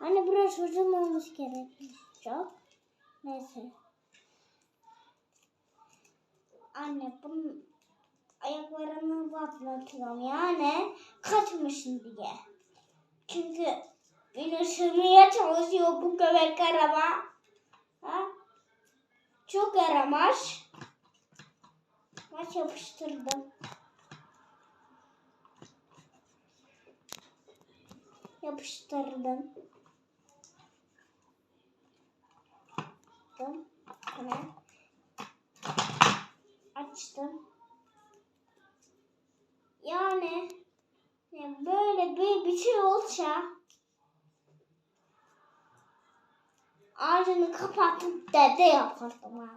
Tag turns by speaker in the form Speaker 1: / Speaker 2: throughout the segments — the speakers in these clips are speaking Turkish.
Speaker 1: Anne biraz uzun olmuş gerekmiş. Çok. Neyse. Anne bunun ayaklarını patlatıyorum yani kaçmışım diye. Çünkü beni ısırmaya çalışıyor bu köpek araba. Ha? Çok yaramaz. Maç yapıştırdım. Yapıştırdım. Açtım. Hemen. Açtım. Yani yani böyle bir, bir şey olsa ağzını kapatıp dede yapardım ha.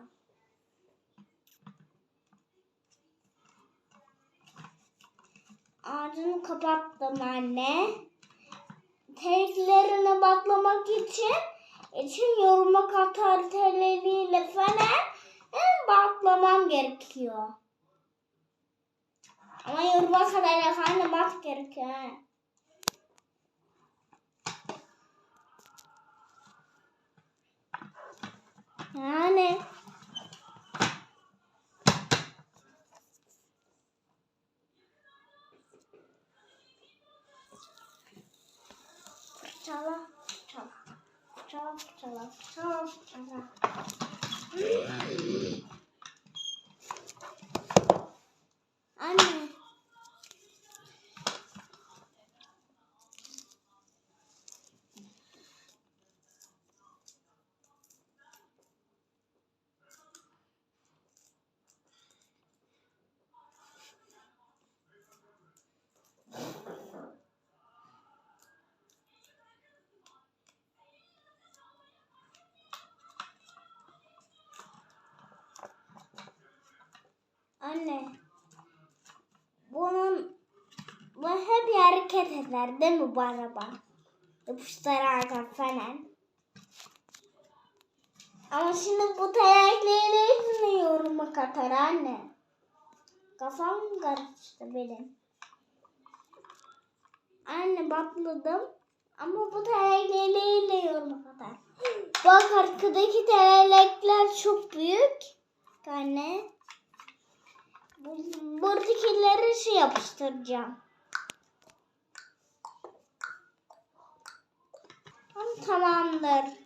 Speaker 1: Ağzını kapattım anne. Teliklerine baklamak için için yoruma katar teleriyle falan en baklamam gerekiyor. Ama yoruma kadar efendim bak 好了，好了，看看。Eder değil mi bu araba? Yapıştırarken falan. Ama şimdi bu tekerleğiyle yoruma katar anne. Kafam karıştı benim. Anne batladım. Ama bu tekerleğiyle yoruma katar. Bak arkadaki tekerlekler çok büyük. Anne. Bu- Buradakileri şey yapıştıracağım. Tamam, Tamamdır.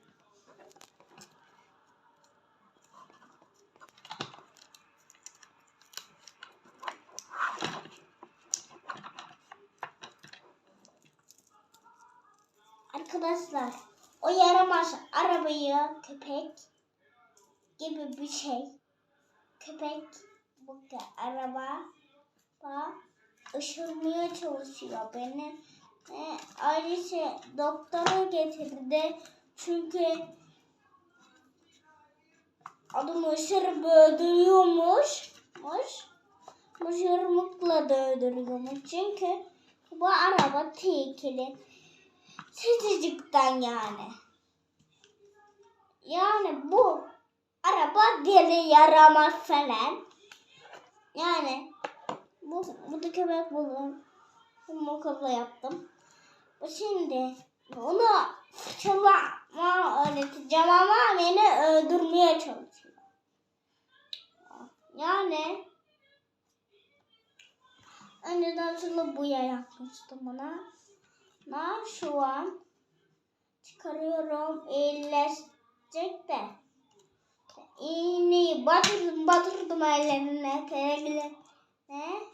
Speaker 1: Arkadaşlar o yaramaz arabayı köpek gibi bir şey. Köpek bu araba ışırmaya çalışıyor beni. E, ailesi doktora getirdi. Çünkü adamı ısırıp öldürüyormuş. Muş. Muşırmıkla da öldürüyormuş. Çünkü bu araba tehlikeli. Sıcacıktan yani. Yani bu araba deli yaramaz falan. Yani bu, bu da köpek buldum. Bu kafa yaptım. Şimdi onu fırçalama öğreteceğim ama beni öldürmeye çalışıyor. Yani önceden sonra buya yapmıştım ona. Ben şu an çıkarıyorum. iyileşecek de. İğneyi batırdım batırdım ellerine. Teregle. Ne?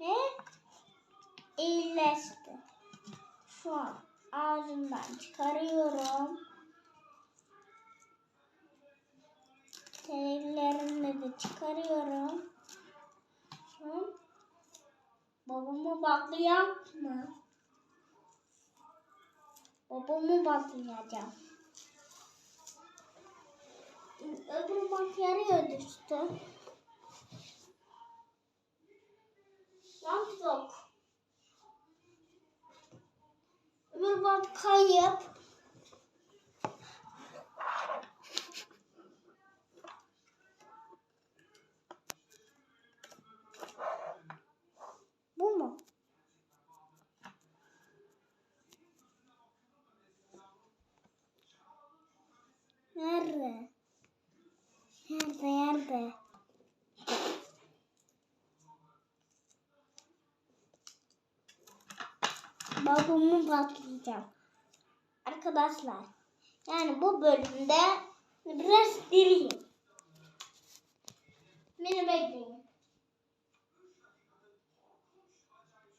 Speaker 1: Ne? İyileşti. Şu an ağzından çıkarıyorum. Tereglerini de çıkarıyorum. Hı? Babamı baklayacağım mı? Babamı baklayacağım. Öbür bak yarıya düştü. Bak yok. Babam kayıp. Bu mu? Nerede? Babamı patlayacağım. Arkadaşlar. Yani bu bölümde biraz deliyim. Beni bekleyin.